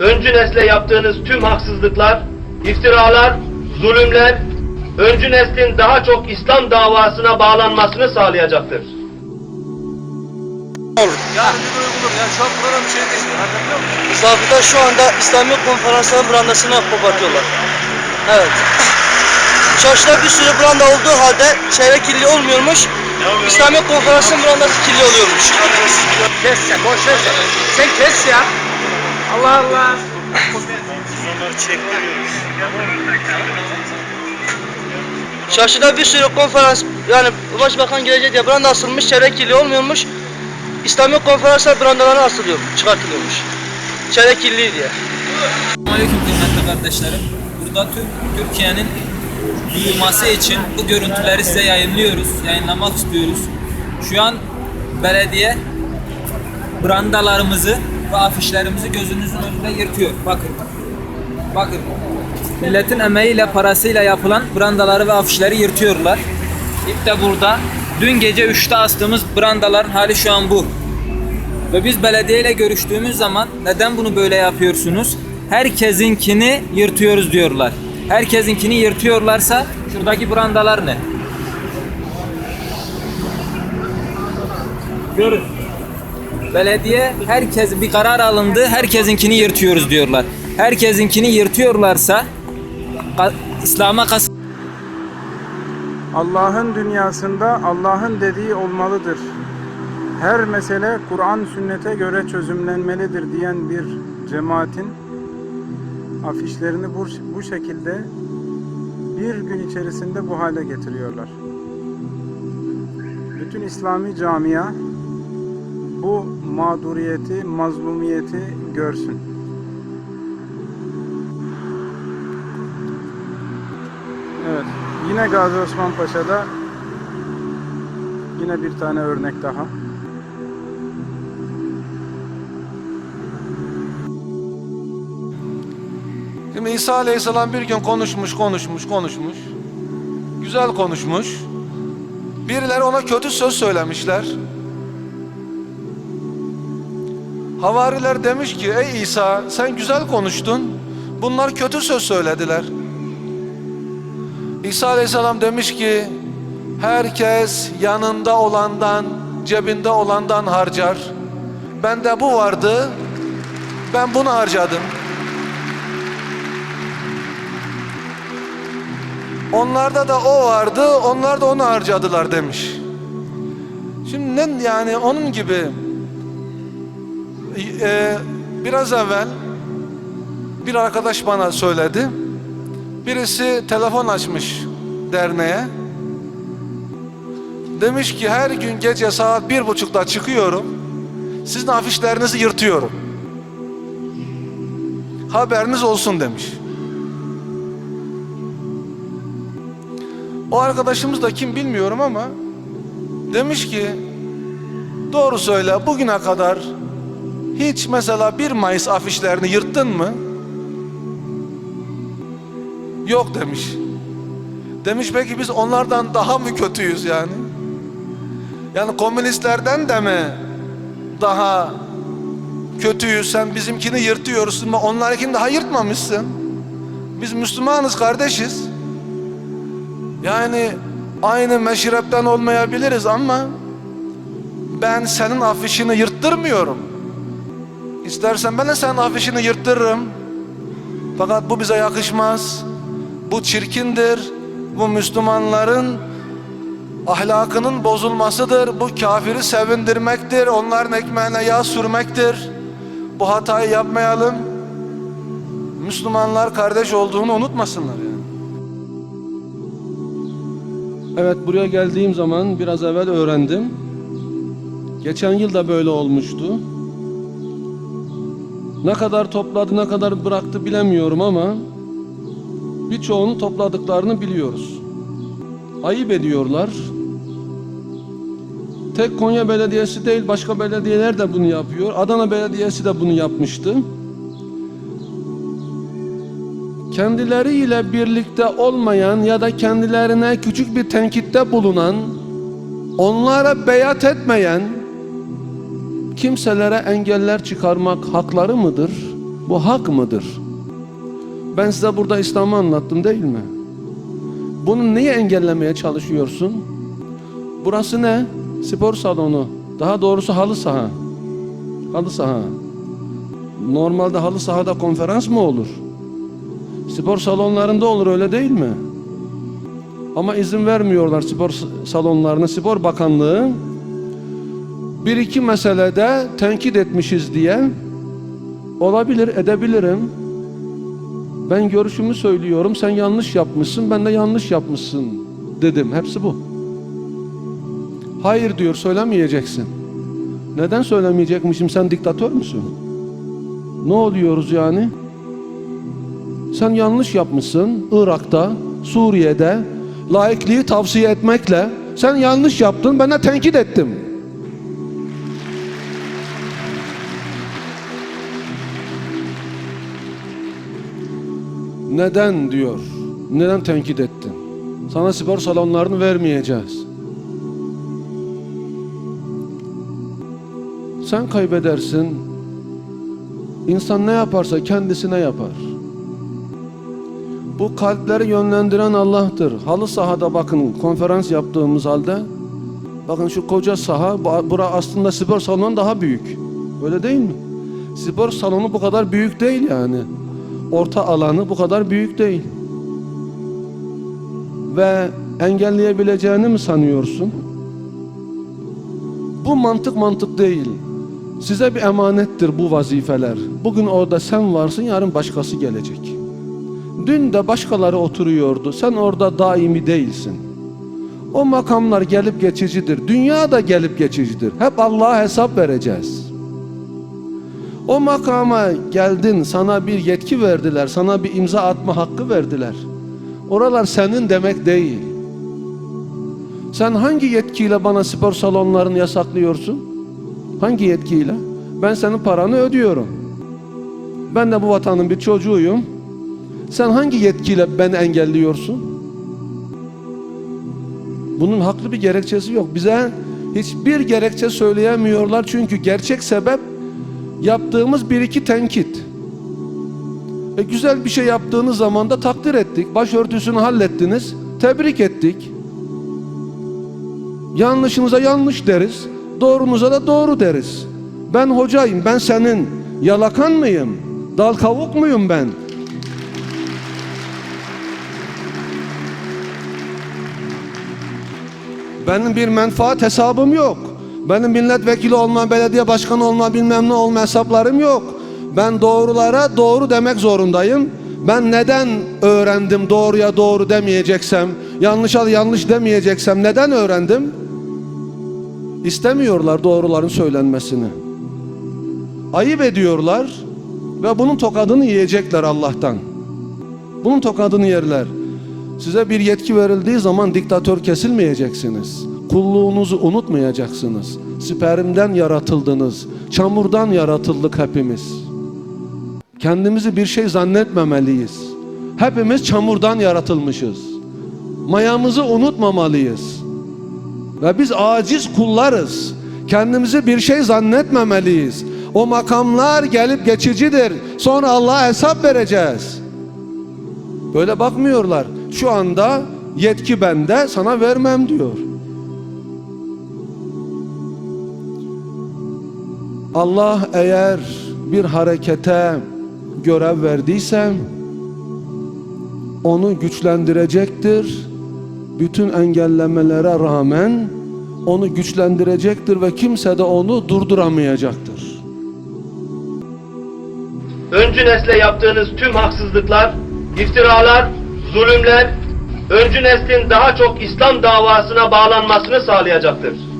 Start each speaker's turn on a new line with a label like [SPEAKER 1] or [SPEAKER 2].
[SPEAKER 1] öncü nesle yaptığınız tüm haksızlıklar, iftiralar, zulümler, öncü neslin daha çok İslam davasına bağlanmasını sağlayacaktır.
[SPEAKER 2] Yani bir uygular. Yani şu an program bir şey değişmiyor. Anlatabiliyor muyum?
[SPEAKER 3] Misafirler şu anda İslami konferansların brandasını kopartıyorlar. Evet. Çarşıda bir sürü branda olduğu halde çevre kirli olmuyormuş. İslami konferansın brandası kirli oluyormuş.
[SPEAKER 2] Kes sen. Boş ver sen. Sen kes ya. Allah Allah.
[SPEAKER 3] Çarşıda bir sürü konferans yani başbakan gelecek diye branda asılmış çevre kirli olmuyormuş. İslami konferanslar brandaları asılıyor, çıkartılıyormuş. Çevre kirli diye.
[SPEAKER 4] Aleyküm kıymetli kardeşlerim. Burada tüm Türkiye'nin duyulması için bu görüntüleri size yayınlıyoruz, yayınlamak istiyoruz. Şu an belediye brandalarımızı ve afişlerimizi gözünüzün önünde yırtıyor. Bakın. Bakın. Milletin emeğiyle, parasıyla yapılan brandaları ve afişleri yırtıyorlar. İp de burada. Dün gece 3'te astığımız brandaların hali şu an bu. Ve biz belediyeyle görüştüğümüz zaman neden bunu böyle yapıyorsunuz? Herkesinkini yırtıyoruz diyorlar. Herkesinkini yırtıyorlarsa şuradaki brandalar ne? Görün. Belediye herkes bir karar alındı. Herkesinkini yırtıyoruz diyorlar. Herkesinkini yırtıyorlarsa İslam'a kas
[SPEAKER 5] Allah'ın dünyasında Allah'ın dediği olmalıdır. Her mesele Kur'an sünnete göre çözümlenmelidir diyen bir cemaatin afişlerini bu, bu şekilde bir gün içerisinde bu hale getiriyorlar. Bütün İslami camia bu mağduriyeti, mazlumiyeti görsün. Evet. Yine Gazi Osman Paşa'da yine bir tane örnek daha.
[SPEAKER 2] Şimdi İsa Aleyhisselam bir gün konuşmuş, konuşmuş, konuşmuş. Güzel konuşmuş. Birileri ona kötü söz söylemişler. Havariler demiş ki ey İsa sen güzel konuştun. Bunlar kötü söz söylediler. İsa Aleyhisselam demiş ki herkes yanında olandan, cebinde olandan harcar. Bende bu vardı. Ben bunu harcadım. Onlarda da o vardı, onlar da onu harcadılar demiş. Şimdi yani onun gibi e, biraz evvel bir arkadaş bana söyledi. Birisi telefon açmış derneğe. Demiş ki her gün gece saat bir buçukta çıkıyorum. Sizin afişlerinizi yırtıyorum. Haberiniz olsun demiş. O arkadaşımız da kim bilmiyorum ama demiş ki doğru söyle bugüne kadar hiç mesela 1 Mayıs afişlerini yırttın mı? Yok demiş. Demiş peki biz onlardan daha mı kötüyüz yani? Yani komünistlerden de mi daha kötüyüz? Sen bizimkini yırtıyorsun ama onlarınkini daha yırtmamışsın. Biz Müslümanız kardeşiz. Yani aynı meşrepten olmayabiliriz ama ben senin afişini yırttırmıyorum. İstersen ben de senin afişini yırttırırım. Fakat bu bize yakışmaz. Bu çirkindir. Bu Müslümanların ahlakının bozulmasıdır. Bu kafiri sevindirmektir. Onların ekmeğine yağ sürmektir. Bu hatayı yapmayalım. Müslümanlar kardeş olduğunu unutmasınlar yani.
[SPEAKER 6] Evet buraya geldiğim zaman biraz evvel öğrendim. Geçen yıl da böyle olmuştu. Ne kadar topladı ne kadar bıraktı bilemiyorum ama birçoğunu topladıklarını biliyoruz. Ayıp ediyorlar. Tek Konya Belediyesi değil başka belediyeler de bunu yapıyor. Adana Belediyesi de bunu yapmıştı. kendileriyle birlikte olmayan ya da kendilerine küçük bir tenkitte bulunan, onlara beyat etmeyen kimselere engeller çıkarmak hakları mıdır?
[SPEAKER 2] Bu hak mıdır? Ben size burada İslam'ı anlattım değil mi? Bunu niye engellemeye çalışıyorsun? Burası ne? Spor salonu. Daha doğrusu halı saha. Halı saha. Normalde halı sahada konferans mı olur? Spor salonlarında olur öyle değil mi? Ama izin vermiyorlar spor salonlarına. Spor Bakanlığı bir iki meselede tenkit etmişiz diye olabilir, edebilirim. Ben görüşümü söylüyorum. Sen yanlış yapmışsın, ben de yanlış yapmışsın dedim. Hepsi bu. Hayır diyor, söylemeyeceksin. Neden söylemeyecekmişim? Sen diktatör müsün? Ne oluyoruz yani? Sen yanlış yapmışsın Irak'ta, Suriye'de laikliği tavsiye etmekle. Sen yanlış yaptın, ben de tenkit ettim. Neden diyor? Neden tenkit ettin? Sana spor salonlarını vermeyeceğiz. Sen kaybedersin. İnsan ne yaparsa kendisine yapar. Bu kalpleri yönlendiren Allah'tır. Halı sahada bakın konferans yaptığımız halde bakın şu koca saha bu- bura aslında spor salonu daha büyük. Öyle değil mi? Spor salonu bu kadar büyük değil yani. Orta alanı bu kadar büyük değil. Ve engelleyebileceğini mi sanıyorsun? Bu mantık mantık değil. Size bir emanettir bu vazifeler. Bugün orada sen varsın, yarın başkası gelecek. Dün de başkaları oturuyordu. Sen orada daimi değilsin. O makamlar gelip geçicidir. Dünya da gelip geçicidir. Hep Allah'a hesap vereceğiz. O makama geldin, sana bir yetki verdiler, sana bir imza atma hakkı verdiler. Oralar senin demek değil. Sen hangi yetkiyle bana spor salonlarını yasaklıyorsun? Hangi yetkiyle? Ben senin paranı ödüyorum. Ben de bu vatanın bir çocuğuyum. Sen hangi yetkiyle beni engelliyorsun? Bunun haklı bir gerekçesi yok. Bize hiçbir gerekçe söyleyemiyorlar çünkü gerçek sebep yaptığımız bir iki tenkit. E güzel bir şey yaptığınız zaman da takdir ettik. Başörtüsünü hallettiniz. Tebrik ettik. Yanlışınıza yanlış deriz. Doğrunuza da doğru deriz. Ben hocayım. Ben senin yalakan mıyım? Dal kavuk muyum ben? Benim bir menfaat hesabım yok. Benim milletvekili olma, belediye başkanı olma, bilmem ne olma hesaplarım yok. Ben doğrulara doğru demek zorundayım. Ben neden öğrendim doğruya doğru demeyeceksem, yanlışa yanlış demeyeceksem neden öğrendim? İstemiyorlar doğruların söylenmesini. Ayıp ediyorlar ve bunun tokadını yiyecekler Allah'tan. Bunun tokadını yerler. Size bir yetki verildiği zaman diktatör kesilmeyeceksiniz. Kulluğunuzu unutmayacaksınız. Spermden yaratıldınız. Çamurdan yaratıldık hepimiz. Kendimizi bir şey zannetmemeliyiz. Hepimiz çamurdan yaratılmışız. Mayamızı unutmamalıyız. Ve biz aciz kullarız. Kendimizi bir şey zannetmemeliyiz. O makamlar gelip geçicidir. Sonra Allah'a hesap vereceğiz. Böyle bakmıyorlar. Şu anda yetki bende sana vermem diyor. Allah eğer bir harekete görev verdiyse onu güçlendirecektir. Bütün engellemelere rağmen onu güçlendirecektir ve kimse de onu durduramayacaktır.
[SPEAKER 1] Öncü nesle yaptığınız tüm haksızlıklar, iftiralar, zulümler, öncü neslin daha çok İslam davasına bağlanmasını sağlayacaktır.